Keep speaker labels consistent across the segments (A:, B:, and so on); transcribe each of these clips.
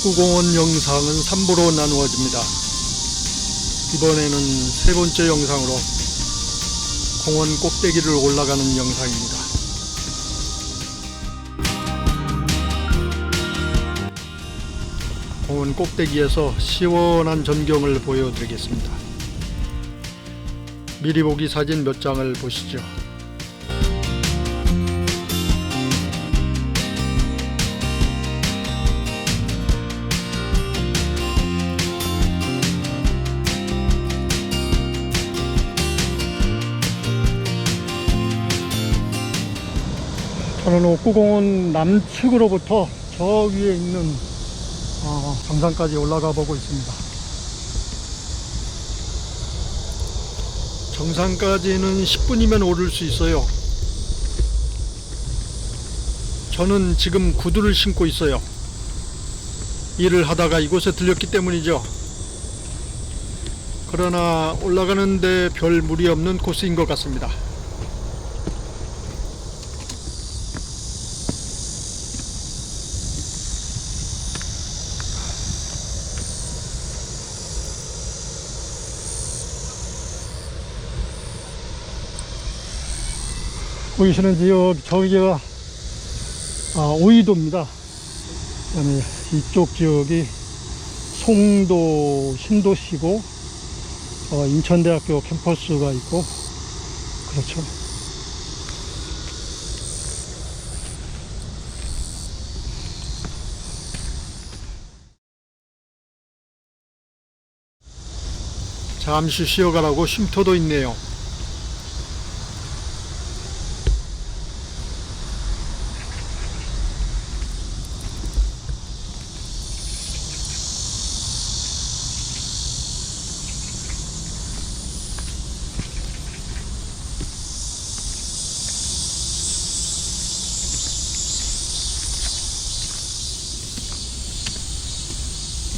A: 옥구공원 영상은 3부로 나누어집니다. 이번에는 세 번째 영상으로 공원 꼭대기를 올라가는 영상입니다. 공원 꼭대기에서 시원한 전경을 보여드리겠습니다. 미리 보기 사진 몇 장을 보시죠. 저는 옥구공원 남측으로부터 저 위에 있는 어, 정상까지 올라가 보고 있습니다. 정상까지는 10분이면 오를 수 있어요. 저는 지금 구두를 신고 있어요. 일을 하다가 이곳에 들렸기 때문이죠. 그러나 올라가는데 별 무리 없는 코스인 것 같습니다. 보이시는 지역 저기가 아, 오이도입니다. 그다음에 이쪽 지역이 송도 신도시고 어, 인천대학교 캠퍼스가 있고 그렇죠. 잠시 쉬어가라고 쉼터도 있네요.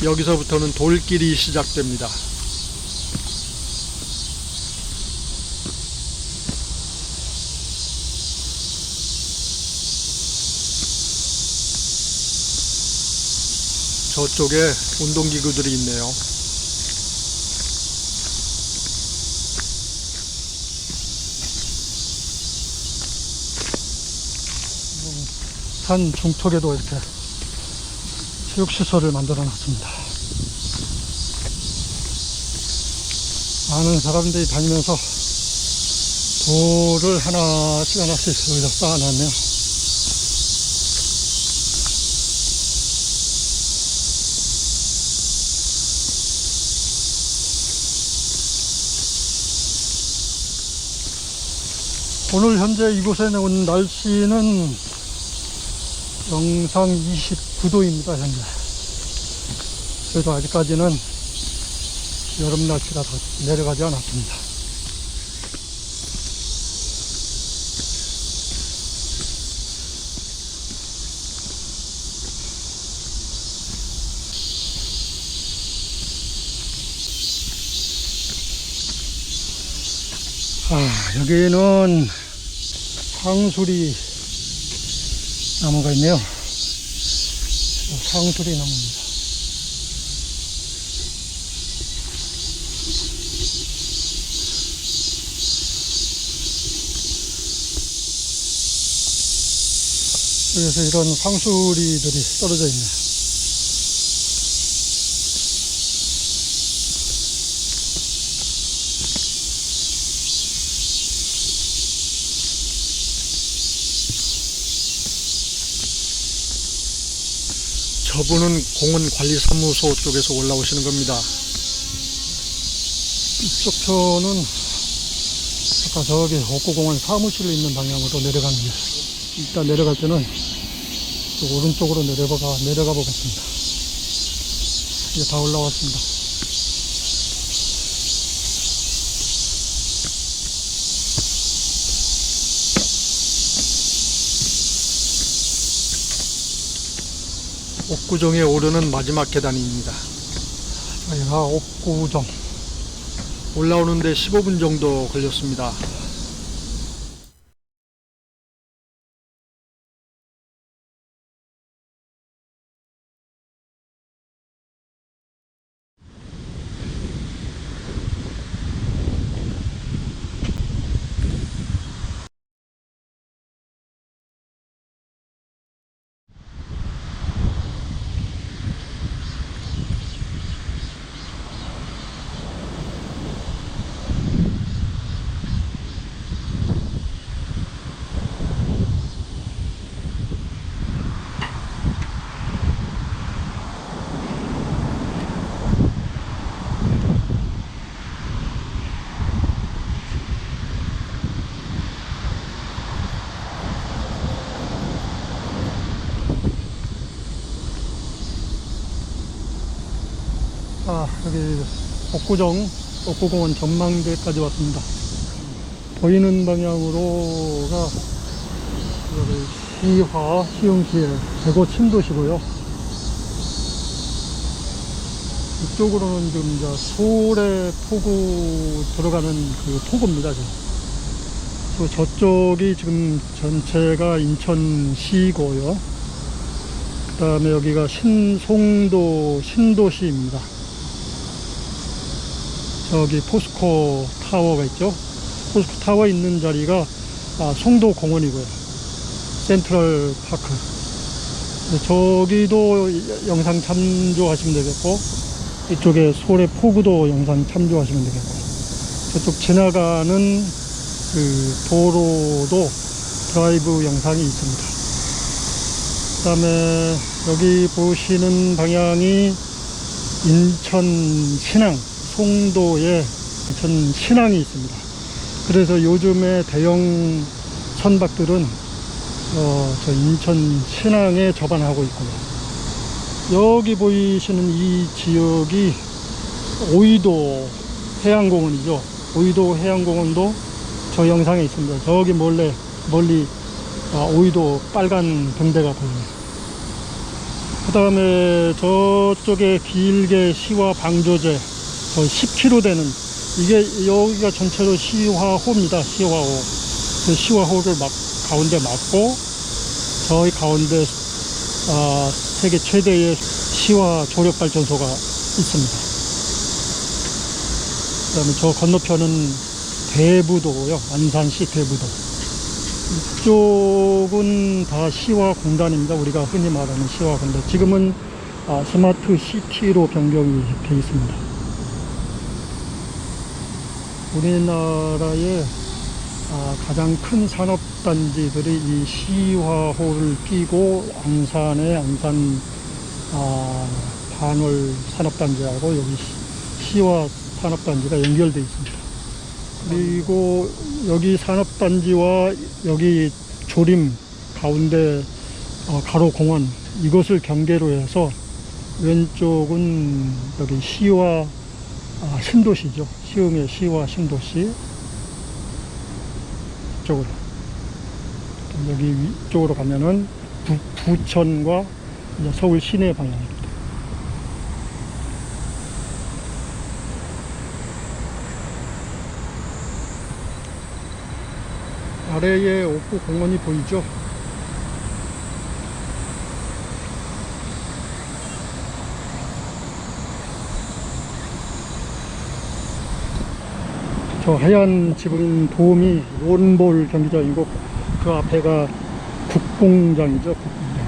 A: 여기서부터는 돌길이 시작됩니다. 저쪽에 운동기구들이 있네요. 산 중턱에도 이렇게 체육시설을 만들어 놨습니다. 많은 사람들이 다니면서 돌을 하나씩 하나씩 여기다 쌓아놨네요. 오늘 현재 이곳에 온 날씨는 영상 29도입니다, 현재. 그래도 아직까지는 여름 날씨가 더 내려가지 않았습니다. 아, 여기는 상수리 나무가 있네요. 상수리 나무입니다. 그래서 이런 상수리들이 떨어져 있네요. 저분은 공원관리사무소 쪽에서 올라오시는 겁니다. 이쪽 편은 아까 저기 옥구공원 사무실에 있는 방향으로 길. 일단 내려갈 때는 또 오른쪽으로 내려가, 내려가 보겠습니다. 이제 다 올라왔습니다. 옥구정에 오르는 마지막 계단입니다. 여기가 옥구정. 올라오는데 15분 정도 걸렸습니다. 아, 여기 옥구정, 옥구공원 전망대까지 왔습니다. 보이는 방향으로가 시화, 시흥시의 대고 침도시고요. 이쪽으로는 지금 이제 서울의 포구 들어가는 그 포구입니다. 지금. 그 저쪽이 지금 전체가 인천시고요. 그 다음에 여기가 신송도, 신도시입니다. 저기 포스코 타워가 있죠. 포스코 타워 있는 자리가 아, 송도 공원이고요. 센트럴 파크. 네, 저기도 이- 영상 참조하시면 되겠고, 이쪽에 서울의 포구도 영상 참조하시면 되겠고, 저쪽 지나가는 그 도로도 드라이브 영상이 있습니다. 그 다음에 여기 보시는 방향이 인천 신항, 송도에 인천 신항이 있습니다. 그래서 요즘에 대형 선박들은 어, 저 인천 신항에 접안하고 있고요. 여기 보이시는 이 지역이 오이도 해양공원이죠. 오이도 해양공원도 저 영상에 있습니다. 저기 몰래 멀리 아, 오이도 빨간 등대가 보입니다. 그 다음에 저쪽에 길게 시화 방조제 저 10km 되는 이게 여기가 전체로 시화호입니다. 시화호. 그 시화호를 막 가운데 막고 저희 가운데 아, 세계 최대의 시화 조력 발전소가 있습니다. 그다음에 저 건너편은 대부도고요. 안산시 대부도. 이쪽은 다 시화 공단입니다. 우리가 흔히 말하는 시화 공단. 지금은 아, 스마트 시티로 변경이 되어 있습니다. 우리나라의 아, 가장 큰 산업단지들이 이 시화호를 끼고 안산의 안산 아, 반월 산업단지하고 여기 시- 시화 산업단지가 연결되어 있습니다. 그리고 여기 산업단지와 여기 조림 가운데 어, 가로 공원 이것을 경계로 해서 왼쪽은 여기 시와 아, 신도시죠. 시흥의 시와 신도시 이쪽으로 여기 위쪽으로 가면은 부, 이제 서울 시내 방향입니다. 아래에 옥구 공원이 보이죠? 저 하얀 지붕 도움이 론볼 경기장이고 그 앞에가 국공장이죠. 국공장.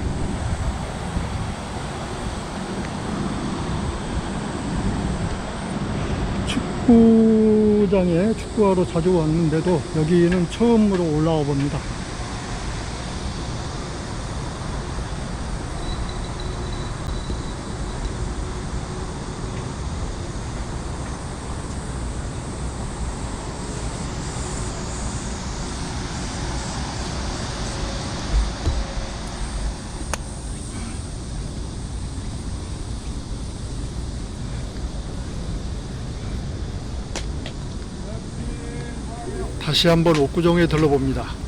A: 축구장에 축구하러 자주 왔는데도 여기는 처음으로 올라와 봅니다. 다시 한번 옥구정에 들러봅니다.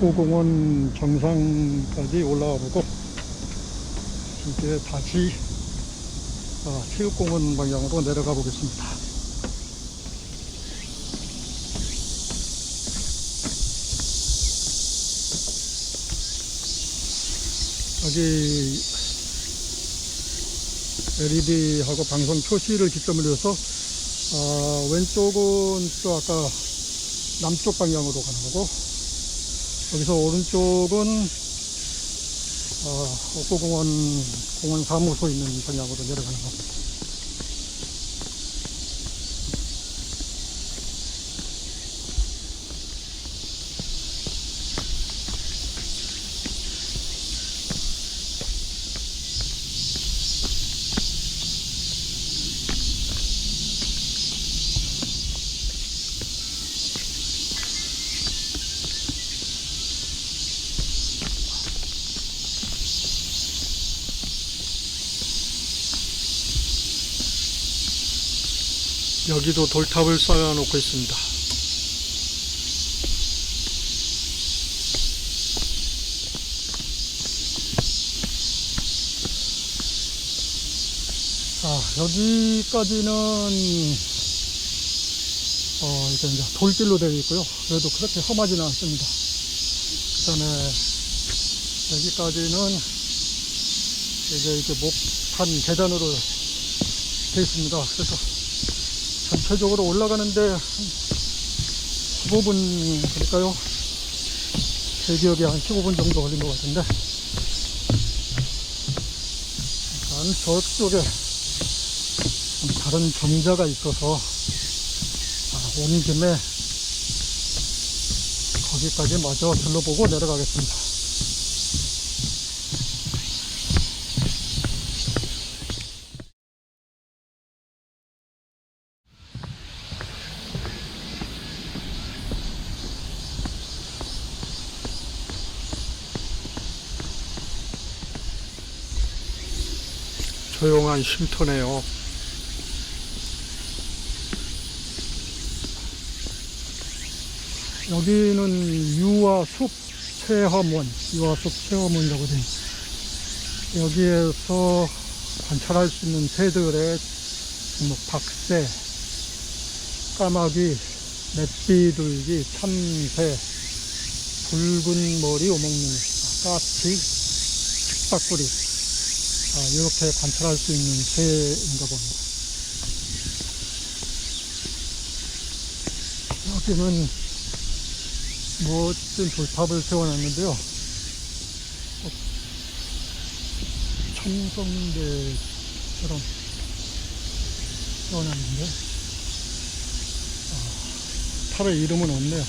A: 옥구공원 정상까지 올라와 보고 이제 다시 어, 체육공원 방향으로 내려가 보겠습니다. 여기 LED하고 방송 표시를 기점으로 해서 어, 왼쪽은 또 아까 남쪽 방향으로 가는 거고 여기서 오른쪽은 어, 옥구공원 공원 사무소 있는 방향으로 내려가는 겁니다. 여기도 돌탑을 쌓아놓고 있습니다. 자, 여기까지는, 어, 이제 이제 돌길로 되어 있고요. 그래도 그렇게 험하지는 않습니다. 그 다음에, 여기까지는 이제 이렇게 목판 계단으로 되어 있습니다. 그래서 전체적으로 올라가는데 한 15분 걸릴까요? 제 기억에 한 15분 정도 걸린 것 같은데. 일단 저쪽에 좀 다른 정자가 있어서 아, 온 김에 거기까지 마저 둘러보고 내려가겠습니다. 조용한 쉼터네요. 여기는 유아숲 체험원, 유아숲 체험원이라고 되어 있어요. 여기에서 관찰할 수 있는 새들의 뭐 박새, 까마귀, 맷비둘기, 참새, 붉은 머리 오목눈, 까치, 식박구리, 아, 이렇게 관찰할 수 있는 새인가 봅니다. 여기는 멋진 돌탑을 세워놨는데요. 어, 첨성대처럼 세워놨는데, 아, 탈의 이름은 없네요.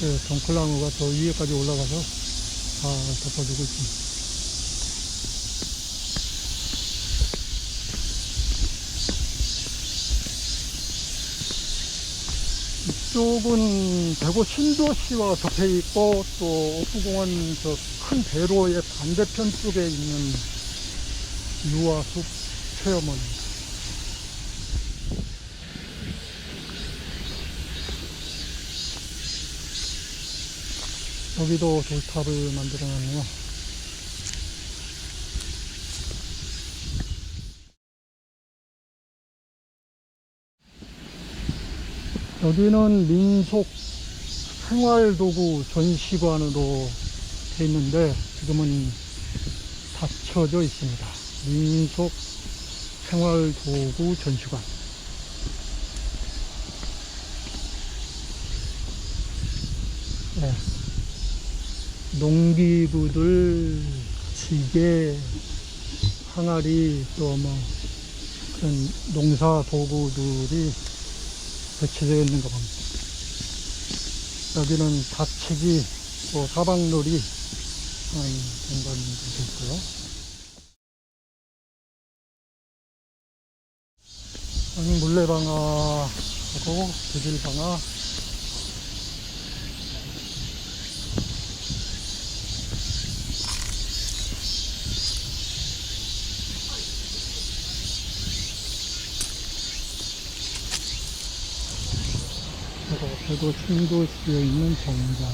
A: 그 동클나무가 저 위에까지 올라가서 잘 덮어주고 있습니다. 이쪽은 대구 신도시와 접해 있고 또 옥구공원 저큰 대로의 반대편 쪽에 있는 유아숲 체험원입니다. 여기도 돌탑을 만들어 놨네요. 여기는 민속 생활도구 전시관으로 돼 있는데 지금은 닫혀져 있습니다. 민속 생활도구 전시관. 네. 농기구들, 지게, 항아리, 또 뭐, 그런 농사 도구들이 배치되어 있는 것 봅니다. 여기는 다치기, 또 사방놀이 하는 공간도 있고요. 물레방아하고 비질방아, 그리고 충도시에 있는 정자.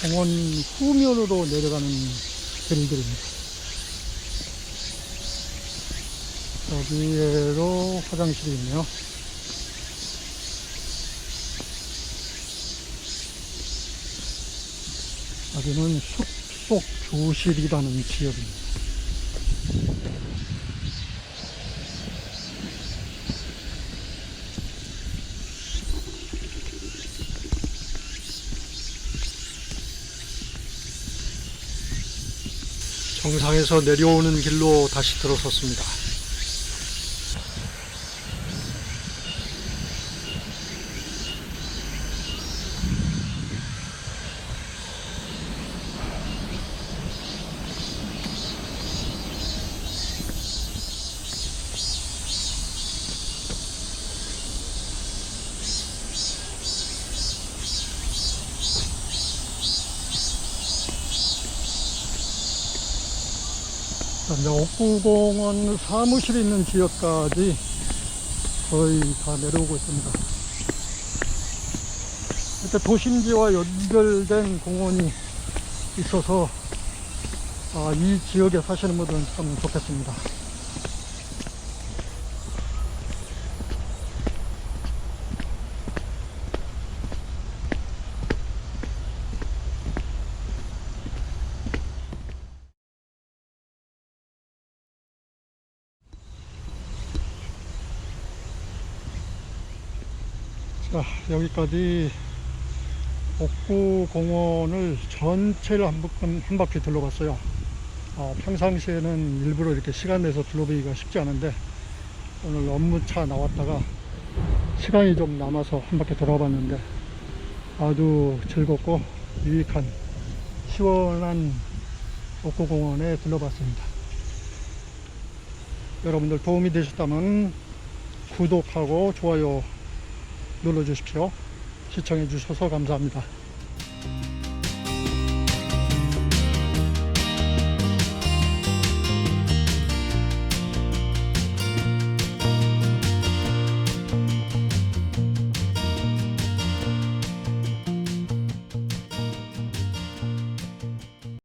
A: 공원 후면으로 내려가는 길들입니다. 여기에도 화장실이 있네요. 여기는 숲속 교실이라는 지역입니다. 정상에서 내려오는 길로 다시 들어섰습니다. 이제 옥구공원 사무실이 있는 지역까지 거의 다 내려오고 있습니다. 이렇게 도심지와 연결된 공원이 있어서 아, 이 지역에 사시는 분들은 참 좋겠습니다. 자, 여기까지 옥구공원을 전체를 한, 바퀴- 한 바퀴 둘러봤어요. 어, 평상시에는 일부러 이렇게 시간 내서 둘러보기가 쉽지 않은데 오늘 업무차 나왔다가 시간이 좀 남아서 한 바퀴 돌아봤는데 아주 즐겁고 유익한 시원한 옥구공원에 둘러봤습니다. 여러분들 도움이 되셨다면 구독하고 좋아요 눌러주십시오. 시청해 주셔서 감사합니다.